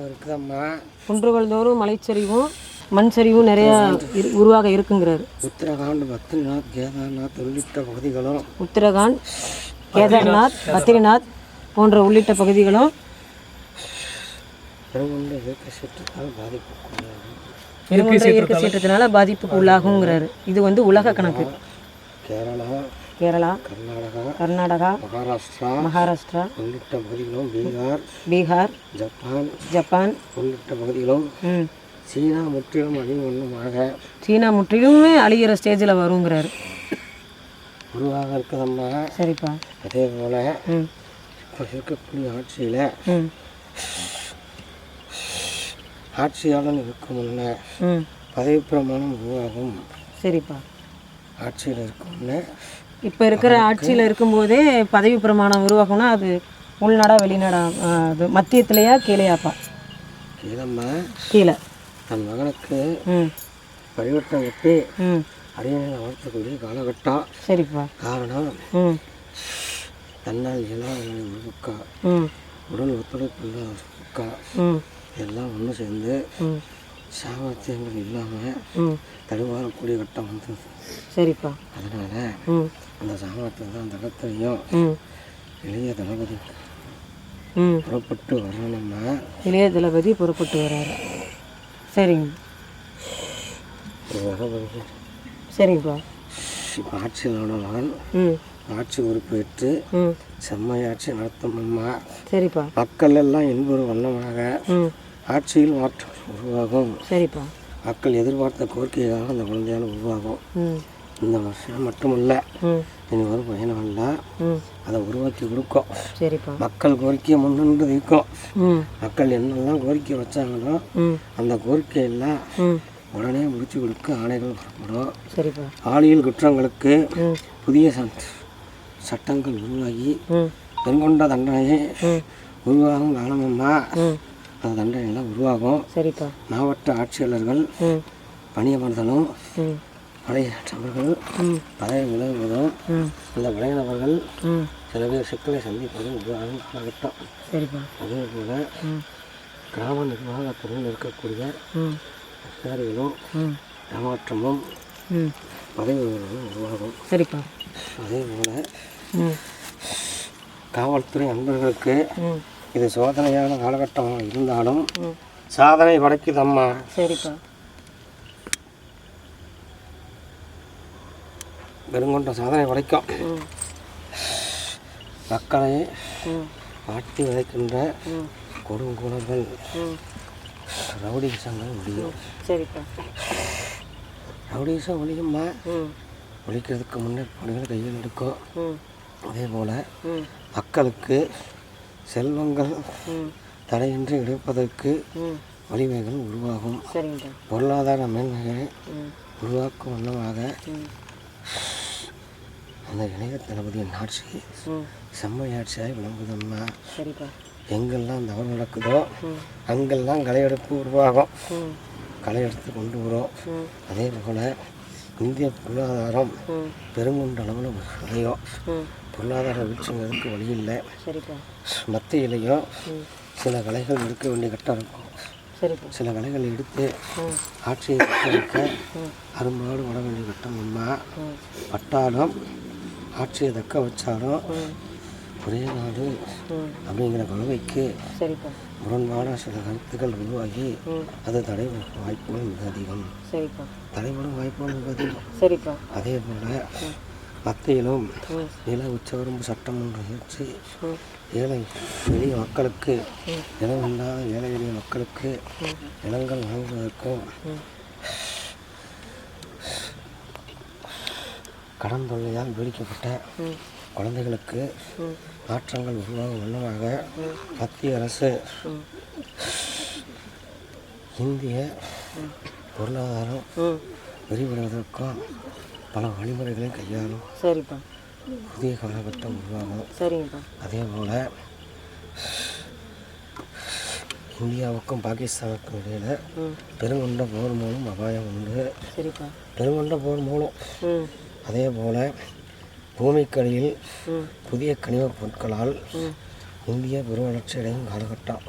இருக்குதம்மா குன்றுகள் தோறும் மலைச்சரிவும் மண் சரிவும் நிறையா இரு- உருவாக இருக்குங்கிறாரு. உத்தரகாண்ட் பத்ரிநாத் கேதார்நாத் உள்ளிட்ட பகுதிகளும் உத்தரகாண்ட் கேதார்நாத் பத்ரிநாத் போன்ற உள்ளிட்ட பகுதிகளும் சீற்றத்தால் பெருங்கொண்ட இயற்கை சீற்றத்தினால பாதிப்புக்கு உள்ளாகுங்கிறாரு இது வந்து உலக கணக்கு. கேரளா கேரளா கர்நாடகா கர்நாடகா மகாராஷ்டிரா மகாராஷ்டிரா உள்ளிட்ட பகுதிகளும் பீகார் பீகார் ஜப்பான் ஜப்பான் உள்ளிட்ட பகுதிகளும் சீனா முற்றிலும் அழிவண்ணமாக சீனா முற்றிலுமே அழிகிற ஸ்டேஜில் வருங்கிறாரு உருவாக இருக்குதம்மா சரிப்பா அதே போல் இப்போ இருக்கக்கூடிய ஆட்சியில் ஆட்சியாளன் இருக்கும் முன்ன பதவி பிரமாணம் உருவாகும் சரிப்பா ஆட்சியில் இருக்கும் முன்ன இப்போ இருக்கிற ஆட்சியில் இருக்கும்போதே பதவி பிரமாணம் உருவாகும்னா அது உள்நாடா வெளிநாடா அது மத்தியத்திலையா கீழேயாப்பா கீழம்மா கீழே தன் மகனுக்கு பரிவட்டம் கட்டி ம். அரியணை அமர்த்தக்கூடிய காலகட்டம். சரிப்பா. காரணம் தன்னால் இயலாத உருவுக்கா ம். உடல் உருவுக்கா ம். எல்லாம் ஒன்று சேர்ந்து சாமர்த்தியங்கள் இல்லாமல் தடுமாறக்கூடிய கட்டம் வந்தது சரிப்பா. அதனால் ம். அந்த சாமர்த்தியம் அந்த இடத்துலையும் ம். இளைய தளபதி ம். புறப்பட்டு வரணும்னா இளைய தளபதி புறப்பட்டு வராரு. சரிங்க. சரிங்கப்பா இப்போ ஆட்சியாளோட மகன் ம். ஆட்சி பொறுப்பேற்று செம்மையாட்சி நடத்தணும்னா சரிப்பா. மக்கள் எல்லாம் இன்புறு வண்ணமாக ம். ஆட்சியில் மாற்றம் உருவாகும். சரிப்பா. மக்கள் எதிர்பார்த்த கோரிக்கையாக அந்த குழந்தையால் உருவாகும். இந்த வருஷம் மட்டுமல்ல. இனி வரும் பயணமெல்லாம் ம். அதை உருவாக்கி கொடுக்கும். சரிப்பா. மக்கள் கோரிக்கையை முன்னின்று நிற்கும். ம். மக்கள் என்னெல்லாம் கோரிக்கை வச்சாங்களோ அந்த கோரிக்கையெல்லாம் உடனே முடிச்சு கொடுக்க ஆணைகள் புறப்படும். சரிப்பா. பாலியல் குற்றங்களுக்கு புதிய சட் சட்டங்கள் உருவாகி பெண்கொண்ட தண்டனை ம். உருவாகும் அந்த தண்டனைலாம் உருவாகும். சரிப்பா. மாவட்ட ஆட்சியாளர்கள் பணியமர்தலும் ம். பதவி விலகுவதும் ம். இந்த விளையாடவர்கள் சில பேர் சிக்கலை சந்திப்பதும் உருவாகும் காலகட்டம். சரிப்பா. அதே போல் கிராம நிர்வாகத்துறையில் இருக்கக்கூடிய அதிகாரிகளும் ஏமாற்றமும் பதவி உயர்வும் உருவாகும். சரிப்பா. அதே போல் காவல்துறை நண்பர்களுக்கு இது சோதனையான காலகட்டமாக இருந்தாலும் சாதனை படைக்குதம்மா சரிப்பா. பெருங்கொண்ட சாதனை படைக்கும். மக்களை ஆட்டி விதைக்கின்ற ம். ரவுடிசங்கள் முடியும். சரிப்பா. ரவுடிசம் ஒழியுமா ம். ஒழிக்கிறதுக்கு முன்னே பணிகள் கையில் எடுக்கும். அதே போல் மக்களுக்கு செல்வங்கள் தடையின்றி எடுப்பதற்கு ம். வழிவகைகள் உருவாகும். பொருளாதார மேன்மைகளை உருவாக்கும் வண்ணமாக அந்த இளைய தளபதியின் ஆட்சி செம்மையாட்சியாய் விளங்குதம்மா. எங்கெல்லாம் தவறு நடக்குதோ அங்கெல்லாம் களையெடுப்பு உருவாகும். களையெடுத்து கொண்டு வரும். அதே போல் இந்திய பொருளாதாரம் பெருங்குண்ட அளவில் ம். பொருளாதார வீழ்ச்சிங்கிறதுக்கு வழி இல்லை சரிப்பா. மத்தியிலையும் சில கலைகள் எடுக்க வேண்டிய கட்டம் இருக்கும். சரிப்பா. சில கலைகள் எடுத்து ஆட்சியை தக்க ம். அரும்பாடு வர வேண்டிய கட்டம் அம்மா ம். பட்டாலும் ஆட்சியை தக்க வச்சாலும் ஒரே நாடு அப்படிங்கிற கொள்கைக்கு முரண்பான சில கருத்துக்கள் உருவாகி அது தடைபடும் வாய்ப்புகள் மிக அதிகம். தடைபடும் வாய்ப்புகள் மிக அதிகம். அதே போல் மத்தியிலும் நில உச்சவரம்பு சட்டம் ஒன்று இயற்றி ம் ஏழை எளிய மக்களுக்கு. நிலமில்லாத ஏழை எளிய மக்களுக்கு. நிலங்கள் வாங்குவதற்கும் ம் கடன் தொல்லையால் பீடிக்கப்பட்ட குழந்தைகளுக்கு மாற்றங்கள் உருவாகும் வண்ணமாக ம். மத்திய அரசு இந்திய பொருளாதாரம் விரிவடைவதற்கும் பல வழிமுறைகளை கையாளும். சரிப்பா. புதிய காலகட்டம் உருவாகும் சரிங்கப்பா. அதே போல் இந்தியாவுக்கும் பாகிஸ்தானுக்கும் இடையில் பெருங்கொண்ட போர் மூலம் அபாயம் உண்டு. சரிப்பா. பெருங்கொண்ட போர் மூலம். அதே போல் பூமிக்கடியில் புதிய கனிமப் பொருட்களால் இந்தியா பெருவளர்ச்சி அடையும் காலகட்டம்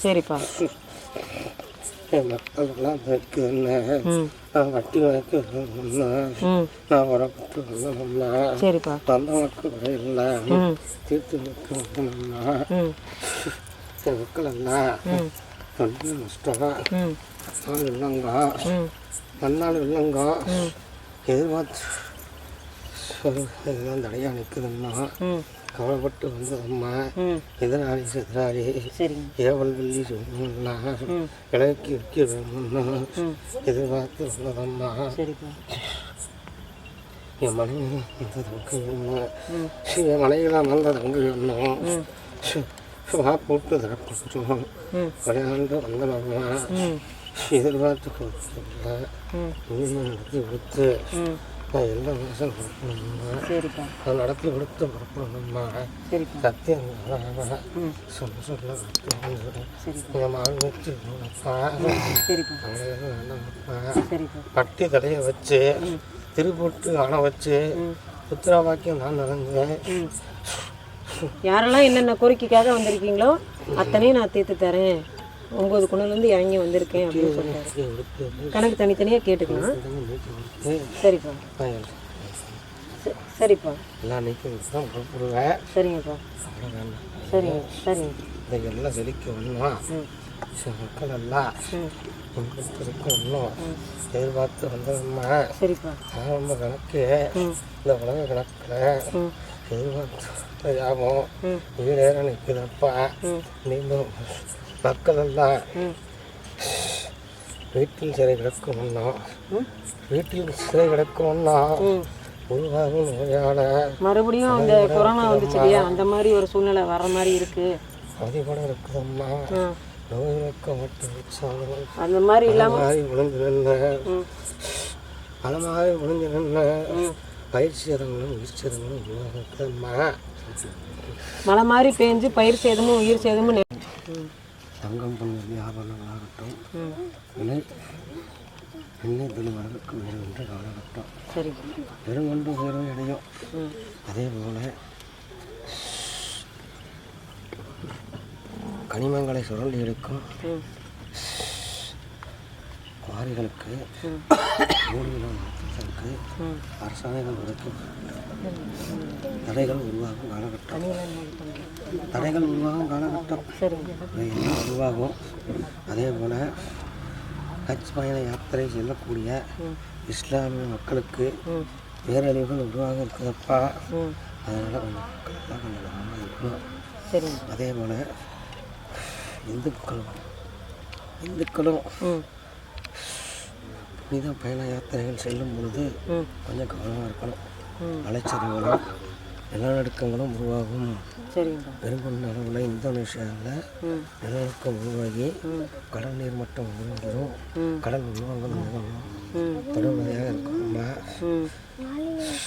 சரிப்பா. என் மக்கள் எல்லாம் வைக்கணும் ம். நான் வட்டி ம். நான் வரப்பட்டு வந்தோம்னா சரிப்பா வந்த மக்கள் இல்லை தீர்த்து வைக்கணும்னா ம். என் மக்கள் எல்லாம் ரொம்ப நஷ்டம் இல்லைங்க. ம். மண்ணாள் இல்லைங்க எதிர்பார்த்து எல்லாம் தடையாக நிற்குதுன்னா கவலைப்பட்டு வந்ததம்மா ம். எதிராளி எதிராளி சரிங்க. ஏவல் வெள்ளி சொல்லணும்னா ம். விலைக்கு விற்க வேணும்னா எதிர்பார்த்து வந்ததம்மா. சரிப்பா. என் மனைவி வேணும் ம். என் மனைவிலாம் வந்தது உங்க வேணும் வா போட்டு தரப்போம் ம். விளையாண்டு வந்தனம்மா ம். எதிர்பார்த்து நடத்தி கொடுத்து. ம். நான் எல்லா மாதம் கொடுக்கணும்மா சரிப்பா. நான் நடத்தி கொடுத்து கொடுக்கணும்மா சத்தியம் சொல்ல சொல்ல என் மகன் வச்சு பட்டி தலையை வச்சு திருப்பொட்டு அணை வச்சு புத்திரா வாக்கியம் நான் நடந்தேன். யாரெல்லாம் என்னென்ன கோரிக்கைக்காக வந்திருக்கீங்களோ அத்தனையும் நான் தீர்த்து தரேன். ஒம்பது குணத்துலேருந்து இறங்கி வந்திருக்கேன் அப்படின்னு சொல்லிட்டாரு. கணக்கு தனித்தனியாக கேட்டுக்கலாம். சரிப்பா. சரிப்பா. சரிங்கப்பா. சரிங்க சரிங்க இதை எல்லாம் செழிக்க ஒன்றும் மக்கள் எல்லாம் இருக்க ஒன்றும் எதிர்பார்த்து வந்ததுமா சரிப்பா. ஆரம்ப கணக்கு. இந்த உலக கணக்கில் எதிர்பார்த்து யாபம் ம். வீடேற நிற்குதப்பா. நீங்களும் மக்கள் எல்லாம் ம் வீட்டில் சிறை கிடக்கும் ஒன்றும் ம்? வீட்டில் சிறை கிடக்கும் ஒன்றும் ம். உருவாகும் நோயால மறுபடியும் அந்த கொரோனா வந்துச்சு இல்லையா அந்த மாதிரி ஒரு சூழ்நிலை வர்ற மாதிரி இருக்கு. அவதி கூட இருக்குதம்மா ஆ. நோய் இருக்க மட்டும் அந்த மாதிரி இல்லாமல் மாதிரி விழுந்து நின்று ம். பல மாதிரி விழுந்து நின்று ம். பயிர் சேதங்களும் உயிர் சேதங்களும் மழை மாதிரி பேஞ்சு பயிர் சேதமும் உயிர் சேதமும் தங்கம் பொண்ணு ஆபரணங்களாகட்டும் ம் விலை எண்ணெய் தொழில்களுக்கு வேறு என்று காலகட்டம். சரி. பெருங்கொண்டு உயரும் இடையும் அதே போல கனிமங்களை சுரண்டி எடுக்கும் குவாரிகளுக்கு மூலிகளும் ம். அரசாங்கம் ஒதுக்கும் தடைகள் உருவாகும் காலகட்டம். தடைகள் உருவாகும் காலகட்டம். எல்லாம் உருவாகும். அதே போல் ஹஜ் பயண யாத்திரை செல்லக்கூடிய இஸ்லாமிய மக்களுக்கு பேரழிவுகள் உருவாக இருக்குதப்பா அதனால் கொஞ்சம் மக்கள் கொஞ்சம் கவனமாக இருக்கணும். அதே போல் இந்துக்களும் இந்துக்களும் புனித பயண யாத்திரைகள் செல்லும் பொழுது கொஞ்சம் கவனமாக இருக்கணும். மலைச்சரிவுகளும் நிலநடுக்கங்களும் உருவாகும். பெருங்கொண்ட அளவில் இந்தோனேஷியாவில் நிலநடுக்கம் உருவாகி கடல் நீர் மட்டம் உருவாகிடும் ம். கடல் உருவாங்கள் நிகழும் தொடர்வதையாக இருக்கும்மா ம்.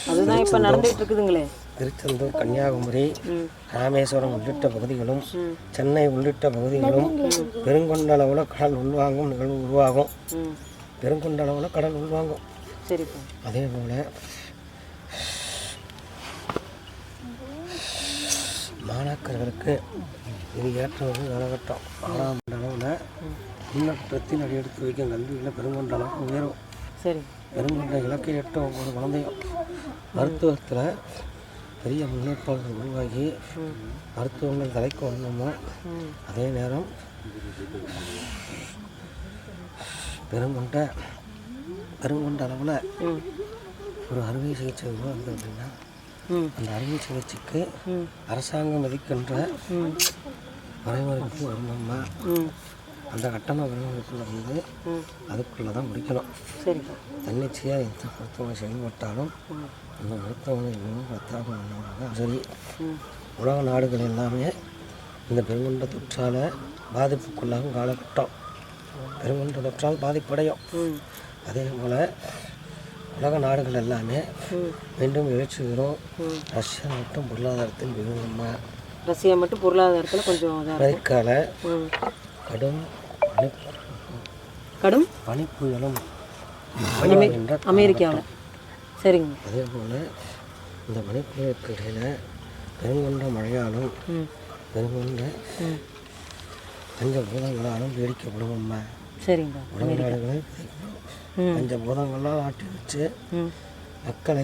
அதுதான் இப்போ நடந்துகிட்டு இருக்குதுங்களே திருச்செந்தூர் கன்னியாகுமரி ராமேஸ்வரம் உள்ளிட்ட பகுதிகளும் சென்னை உள்ளிட்ட பகுதிகளும் பெருங்கொண்ட அளவில் கடல் உள்வாங்கும் நிகழ்வு உருவாகும். ம் பெருங்கொண்ட அளவில் கடல் உள்வாங்கும். சரிப்பா. அதே போல் மாணாக்கர்களுக்கு இது ஏற்ற ஒரு காலகட்டம். ஆறாம் அளவில் முன்னேற்றத்தில் அடி எடுத்து வைக்கும் கல்வியில் பெருங்கொண்ட அளவு உயரும். சரி. பெருங்கொண்ட இலக்கை எட்டும் ஒவ்வொரு குழந்தையும் மருத்துவத்தில் பெரிய முன்னேற்பாடுகள் உருவாகி மருத்துவங்கள் தலைக்கு வரணுமோ ம். அதே நேரம் பெருங்கொண்ட பெருங்கொண்ட அளவில் ஒரு அறுவை சிகிச்சை உருவாகுது அப்படின்னா அந்த அறுவை சிகிச்சைக்கு அரசாங்கம் விதிக்கின்ற வரைமுறைக்கு வரணும்னா அந்த கட்டண வரைமுறைக்குள்ளே வந்து அதுக்குள்ளே தான் முடிக்கணும். தன்னிச்சையாக எந்த மருத்துவமனை செயல்பட்டாலும் அந்த மருத்துவமனை இன்னும் பத்தாக தான் சரி. உலக நாடுகள் எல்லாமே இந்த பெருங்கொண்ட தொற்றால் பாதிப்புக்குள்ளாகும் காலகட்டம். பெருங்கொண்ட தொற்றால் பாதிப்படையும். அதே போல் உலக நாடுகள் எல்லாமே மீண்டும் எழுச்சி வரும் ரஷ்யா மட்டும் பொருளாதாரத்தில் மிகவும் ரஷ்யா மட்டும் பொருளாதாரத்தில் கொஞ்சம் ம். கடும் கடும்? பனிப்புயலும் அமெரிக்காவில் சரிங்க. அதே போல் இந்த பனிப்புயலுக்கு இடையில் பெருங்கொண்ட மழையாலும் பெருங்கொண்ட ம் பஞ்சபூதங்களாலும் பீடிக்கப்படும் அம்மா. சரிங்க. உடல்நாடுகளை பிரிக்கப்படும். ம் பஞ்சபூதங்களால் ஆட்டி வச்சு மக்களை